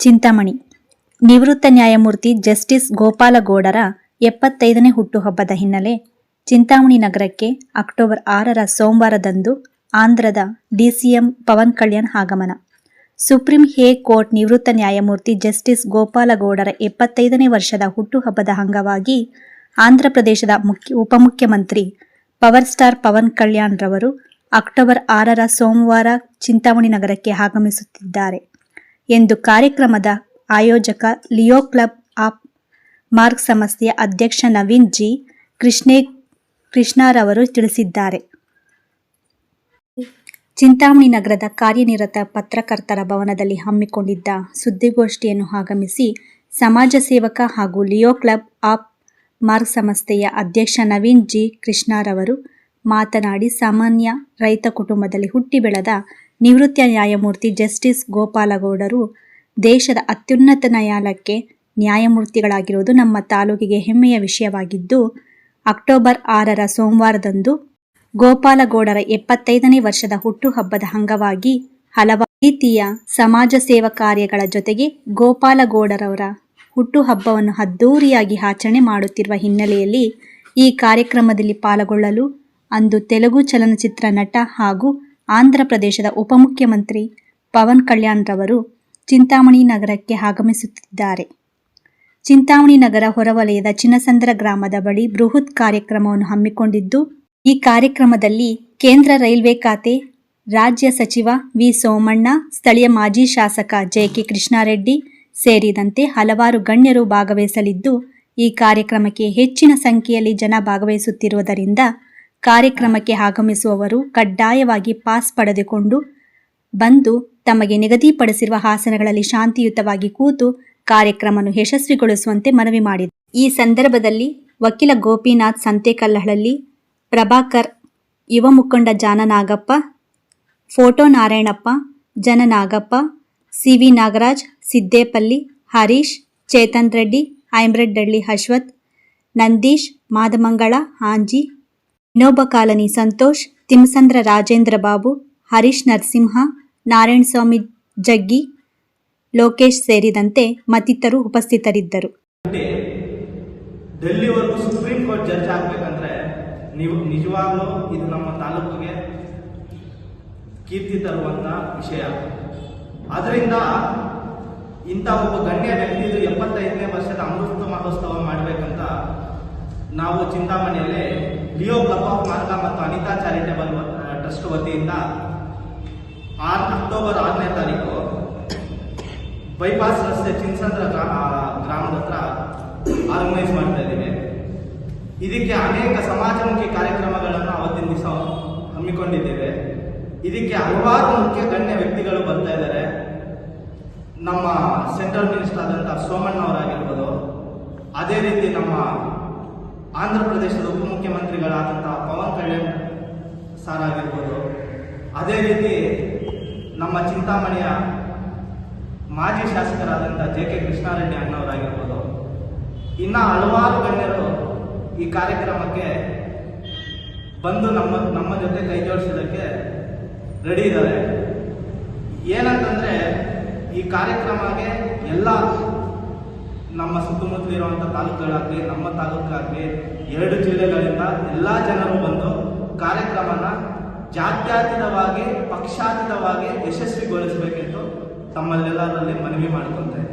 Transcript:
ಚಿಂತಾಮಣಿ. ನಿವೃತ್ತ ನ್ಯಾಯಮೂರ್ತಿ ಜಸ್ಟಿಸ್ ಗೋಪಾಲಗೌಡರ ಎಪ್ಪತ್ತೈದನೇ ಹುಟ್ಟುಹಬ್ಬದ ಹಿನ್ನೆಲೆ ಚಿಂತಾಮಣಿ ನಗರಕ್ಕೆ ಅಕ್ಟೋಬರ್ ಆರರ ಸೋಮವಾರದಂದು ಆಂಧ್ರದ ಡಿಸಿಎಂ ಪವನ್ ಕಲ್ಯಾಣ್ ಆಗಮನ. ಸುಪ್ರೀಂ ಹೇ ಕೋರ್ಟ್ ನಿವೃತ್ತ ನ್ಯಾಯಮೂರ್ತಿ ಜಸ್ಟಿಸ್ ಗೋಪಾಲಗೌಡರ ಎಪ್ಪತ್ತೈದನೇ ವರ್ಷದ ಹುಟ್ಟುಹಬ್ಬದ ಅಂಗವಾಗಿ ಆಂಧ್ರಪ್ರದೇಶದ ಮುಖ್ಯ ಉಪಮುಖ್ಯಮಂತ್ರಿ ಪವರ್ ಸ್ಟಾರ್ ಪವನ್ ಕಲ್ಯಾಣ್ ರವರು ಅಕ್ಟೋಬರ್ ಆರರ ಸೋಮವಾರ ಚಿಂತಾಮಣಿ ನಗರಕ್ಕೆ ಆಗಮಿಸುತ್ತಿದ್ದಾರೆ. ಎಂದು ಕಾರ್ಯಕ್ರಮದ ಆಯೋಜಕ ಲಿಯೋ ಕ್ಲಬ್ ಆಫ್ ಮಾರ್ಕ್ ಸಂಸ್ಥೆಯ ಅಧ್ಯಕ್ಷ ನವೀನ್ ಜಿ. ಕೃಷ್ಣೇ, ಕೃಷ್ಣಾರವರು ತಿಳಿಸಿದ್ದಾರೆ. ಚಿಂತಾಮಣಿ ನಗರದ ಕಾರ್ಯನಿರತ ಪತ್ರಕರ್ತರ ಭವನದಲ್ಲಿ ಹಮ್ಮಿಕೊಂಡಿದ್ದ ಸುದ್ದಿಗೋಷ್ಠಿಯನ್ನು ಆಗಮಿಸಿ ಸಮಾಜ ಸೇವಕ ಹಾಗೂ ಲಿಯೋ ಕ್ಲಬ್ ಆಫ್ ಮಾರ್ಕ್ ಸಂಸ್ಥೆಯ ಅಧ್ಯಕ್ಷ ನವೀನ್ ಜಿ. ಕೃಷ್ಣಾರವರು ಮಾತನಾಡಿ, ಸಾಮಾನ್ಯ ರೈತ ಕುಟುಂಬದಲ್ಲಿ ಹುಟ್ಟಿ ಬೆಳೆದ ನಿವೃತ್ತ ನ್ಯಾಯಮೂರ್ತಿ ಜಸ್ಟಿಸ್ ಗೋಪಾಲಗೌಡರು ದೇಶದ ಅತ್ಯುನ್ನತ ನ್ಯಾಯಾಲಯಕ್ಕೆ ನ್ಯಾಯಮೂರ್ತಿಗಳಾಗಿರುವುದು ನಮ್ಮ ತಾಲೂಕಿಗೆ ಹೆಮ್ಮೆಯ ವಿಷಯವಾಗಿದ್ದು, ಅಕ್ಟೋಬರ್ ಆರರ ಸೋಮವಾರದಂದು ಗೋಪಾಲಗೌಡರ ಎಪ್ಪತ್ತೈದನೇ ವರ್ಷದ ಹುಟ್ಟುಹಬ್ಬದ ಅಂಗವಾಗಿ ಹಲವಾರು ರೀತಿಯ ಸಮಾಜ ಸೇವಾ ಕಾರ್ಯಗಳ ಜೊತೆಗೆ ಗೋಪಾಲಗೌಡರವರ ಹುಟ್ಟುಹಬ್ಬವನ್ನು ಅದ್ದೂರಿಯಾಗಿ ಆಚರಣೆ ಮಾಡುತ್ತಿರುವ ಹಿನ್ನೆಲೆಯಲ್ಲಿ ಈ ಕಾರ್ಯಕ್ರಮದಲ್ಲಿ ಪಾಲ್ಗೊಳ್ಳಲು ಅಂದು ತೆಲುಗು ಚಲನಚಿತ್ರ ನಟ ಹಾಗೂ ಆಂಧ್ರ ಪ್ರದೇಶದ ಉಪಮುಖ್ಯಮಂತ್ರಿ ಪವನ್ ಕಲ್ಯಾಣ್ ರವರು ಚಿಂತಾಮಣಿ ನಗರಕ್ಕೆ ಆಗಮಿಸುತ್ತಿದ್ದಾರೆ. ಚಿಂತಾಮಣಿ ನಗರ ಹೊರವಲಯದ ಚಿನ್ನಸಂದ್ರ ಗ್ರಾಮದ ಬಳಿ ಬೃಹತ್ ಕಾರ್ಯಕ್ರಮವನ್ನು ಹಮ್ಮಿಕೊಂಡಿದ್ದು, ಈ ಕಾರ್ಯಕ್ರಮದಲ್ಲಿ ಕೇಂದ್ರ ರೈಲ್ವೆ ಖಾತೆ, ರಾಜ್ಯ ಸಚಿವ ವಿ ಸೋಮಣ್ಣ, ಸ್ಥಳೀಯ ಮಾಜಿ ಶಾಸಕ ಜೆಕೆ ಕೃಷ್ಣಾರೆಡ್ಡಿ ಸೇರಿದಂತೆ ಹಲವಾರು ಗಣ್ಯರು ಭಾಗವಹಿಸಲಿದ್ದು, ಈ ಕಾರ್ಯಕ್ರಮಕ್ಕೆ ಹೆಚ್ಚಿನ ಸಂಖ್ಯೆಯಲ್ಲಿ ಜನ ಭಾಗವಹಿಸುತ್ತಿರುವುದರಿಂದ ಕಾರ್ಯಕ್ರಮಕ್ಕೆ ಆಗಮಿಸುವವರು ಕಡ್ಡಾಯವಾಗಿ ಪಾಸ್ ಪಡೆದುಕೊಂಡು ಬಂದು ತಮಗೆ ನಿಗದಿಪಡಿಸಿರುವ ಹಾಸನಗಳಲ್ಲಿ ಶಾಂತಿಯುತವಾಗಿ ಕೂತು ಕಾರ್ಯಕ್ರಮವನ್ನು ಯಶಸ್ವಿಗೊಳಿಸುವಂತೆ ಮನವಿ ಮಾಡಿದರು. ಈ ಸಂದರ್ಭದಲ್ಲಿ ವಕೀಲ ಗೋಪಿನಾಥ್ ಸಂತೆಕಲ್ಲಹಳ್ಳಿ, ಪ್ರಭಾಕರ್, ಯುವ ಮುಖಂಡ Jananagappa, photo Narayanappa, Jananagappa C V Nagaraj, Siddepalli, Harish, Chetan Reddy Aimreddahalli Ashwath, Nandish Madamangala Anji Vinoba colony Santosh, Thimmasandra Rajendra Babu, Harish Narasimha Narayanaswamy Jaggi, Lokesh ಸೇರಿದಂತೆ ಮತ್ತಿತರರು ಉಪಸ್ಥಿತರಿದ್ದರು. ಡೆಲ್ಲಿವರೆಗೂ ಸುಪ್ರೀಂ ಕೋರ್ಟ್ ಜಡ್ಜ್ ಆಗ್ಬೇಕಂದ್ರೆ ನೀವು ನಿಜವಾಗ್ಲೂ ಇದು ನಮ್ಮ ತಾಲೂಕಿಗೆ ಕೀರ್ತಿ ತರುವಂತ ವಿಷಯ. ಅದರಿಂದ ಇಂಥ ಒಬ್ಬ ಗಣ್ಯ ವ್ಯಕ್ತಿದು ಎಪ್ಪತ್ತೈದನೇ ವರ್ಷದ ಅಮೃತ ಮಹೋತ್ಸವ ಮಾಡಬೇಕಂತ ನಾವು ಚಿಂತಾಮಣಿಯಲ್ಲಿ ಲಿಯೋ ಕ್ಲಬ್ ಆಫ್ ಮಾರ್ಗ ಮತ್ತು ಅನಿತಾ ಚಾರಿಟೇಬಲ್ ಟ್ರಸ್ಟ್ ವತಿಯಿಂದ ಆರ್ ಅಕ್ಟೋಬರ್ ಆರನೇ ತಾರೀಕು ಬೈಪಾಸ್ ರಸ್ತೆ ಚಿನ್ಸಂದ್ರ ಗ್ರಾ- ಗ್ರಾಮದ ಹತ್ರ ಆರ್ಗನೈಸ್ ಮಾಡ್ತಾ ಇದ್ದೀವಿ. ಇದಕ್ಕೆ ಅನೇಕ ಸಮಾಜಮುಖಿ ಕಾರ್ಯಕ್ರಮಗಳನ್ನು ಅವತ್ತಿನ ದಿವಸ ಹಮ್ಮಿಕೊಂಡಿದ್ದೇವೆ. ಇದಕ್ಕೆ ಹಲವಾರು ಮುಖ್ಯ ಗಣ್ಯ ವ್ಯಕ್ತಿಗಳು ಬರ್ತಾ ಇದ್ದಾರೆ. ನಮ್ಮ ಸೆಂಟ್ರಲ್ ಮಿನಿಸ್ಟರ್ ಆದಂತಹ ಸೋಮಣ್ಣ ಅವರಾಗಿರ್ಬೋದು ಅದೇ ರೀತಿ ನಮ್ಮ ಆಂಧ್ರ ಪ್ರದೇಶದ ಉಪಮುಖ್ಯಮಂತ್ರಿಗಳಾದಂತಹ ಪವನ್ ಕಲ್ಯಾಣ್ ಸಾರ್ ಆಗಿರ್ಬೋದು. ಅದೇ ರೀತಿ ನಮ್ಮ ಚಿಂತಾಮಣಿಯ ಮಾಜಿ ಶಾಸಕರಾದಂಥ ಜೆ ಕೆ ಕೃಷ್ಣಾರೆಡ್ಡಿ ಅಣ್ಣವರಾಗಿರ್ಬೋದು. ಇನ್ನ ಹಲವಾರು ಗಣ್ಯರು ಈ ಕಾರ್ಯಕ್ರಮಕ್ಕೆ ಬಂದು ನಮ್ಮ ನಮ್ಮ ಜೊತೆ ಕೈ ಜೋಡಿಸೋದಕ್ಕೆ ರೆಡಿ ಇದ್ದಾರೆ. ಏನಂತಂದ್ರೆ ಈ ಕಾರ್ಯಕ್ರಮಕ್ಕೆ ಎಲ್ಲ ನಮ್ಮ ಸುತ್ತಮುತ್ತಲಿರುವಂಥ ತಾಲೂಕುಗಳಾಗಲಿ, ನಮ್ಮ ತಾಲೂಕಾಗಲಿ ಎರಡು ಜಿಲ್ಲೆಗಳಿಂದ ಎಲ್ಲ ಜನರು ಬಂದು ಕಾರ್ಯಕ್ರಮನ ಜಾತ್ಯಾತೀತವಾಗಿ, ಪಕ್ಷಾತೀತವಾಗಿ ಯಶಸ್ವಿಗೊಳಿಸಬೇಕೆಂದು ತಮ್ಮಲ್ಲೆಲ್ಲರಲ್ಲಿ ಮನವಿ ಮಾಡಿಕೊಳ್ತಾ ಇದ್ದೀನಿ